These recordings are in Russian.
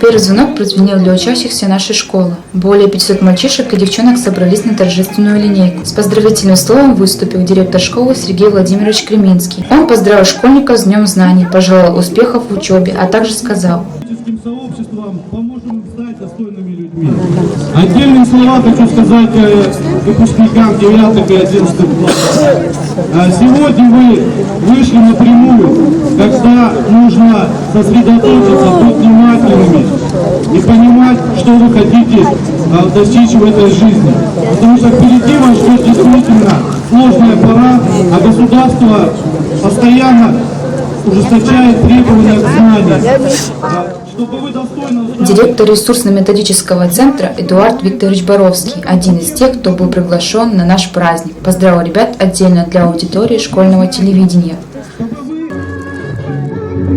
Первый звонок прозвенел для учащихся нашей школы. Более 500 мальчишек и девчонок собрались на торжественную линейку. С поздравительным словом выступил директор школы Сергей Владимирович Креминский. Он поздравил школьников с Днем Знаний, пожелал успехов в учебе, а также сказал – сообществом поможем хочу сказать э, выпускникам 9 и 11 классов. А Сегодня вы вышли напрямую, когда нужно сосредоточиться, быть внимательными и понимать, что вы хотите а, достичь в этой жизни. Потому что впереди вас ждет действительно сложная пора, а государство постоянно ужесточает требования к знаниям. Директор ресурсно-методического центра Эдуард Викторович Боровский, один из тех, кто был приглашен на наш праздник, поздравил ребят отдельно для аудитории школьного телевидения.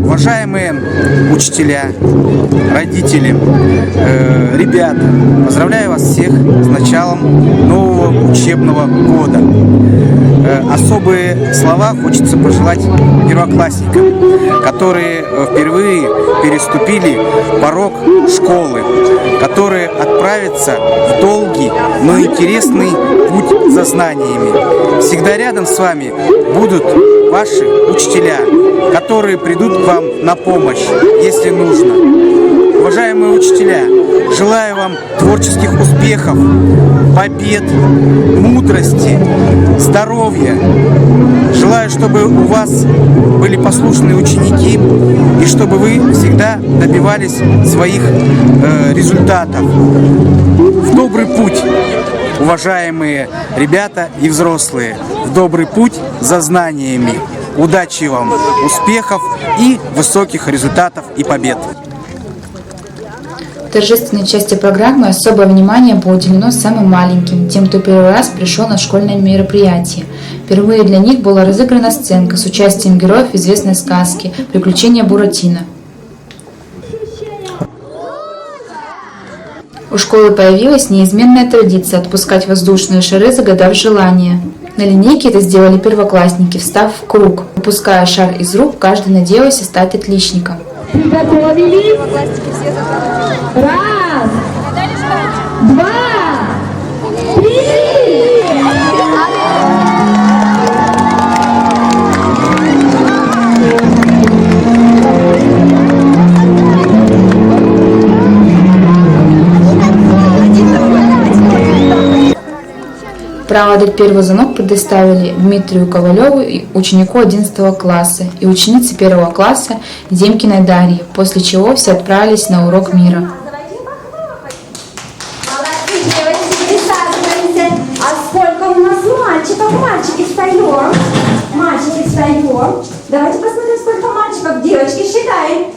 Уважаемые учителя, родители, э, ребята, поздравляю вас всех с началом нового учебного года. Э, особые слова хочется пожелать первоклассникам, которые э, впервые переступили порог школы, которые отправятся в долгий, но интересный путь за знаниями. Всегда рядом с вами будут ваши учителя, которые придут к вам на помощь, если нужно. Уважаемые учителя, желаю вам творческих успехов, побед, мудрости, здоровья. Желаю, чтобы у вас были послушные ученики и чтобы вы всегда добивались своих э, результатов. В добрый путь, уважаемые ребята и взрослые, в добрый путь за знаниями. Удачи вам, успехов и высоких результатов и побед. Торжественной части программы особое внимание было уделено самым маленьким, тем, кто первый раз пришел на школьное мероприятие. Впервые для них была разыграна сценка с участием героев известной сказки «Приключения Буратино». У школы появилась неизменная традиция отпускать воздушные шары, загадав желание. На линейке это сделали первоклассники, встав в круг. Выпуская шар из рук, каждый надеялся стать отличником. Приготовились? Раз, Проводить первый звонок предоставили Дмитрию Ковалеву, ученику 11 класса, и ученице 1 класса Земкиной Дарье, после чего все отправились на урок мира. А мальчики встаем. Мальчики встаем. Давайте посмотрим, сколько мальчиков. Девочки, считаем.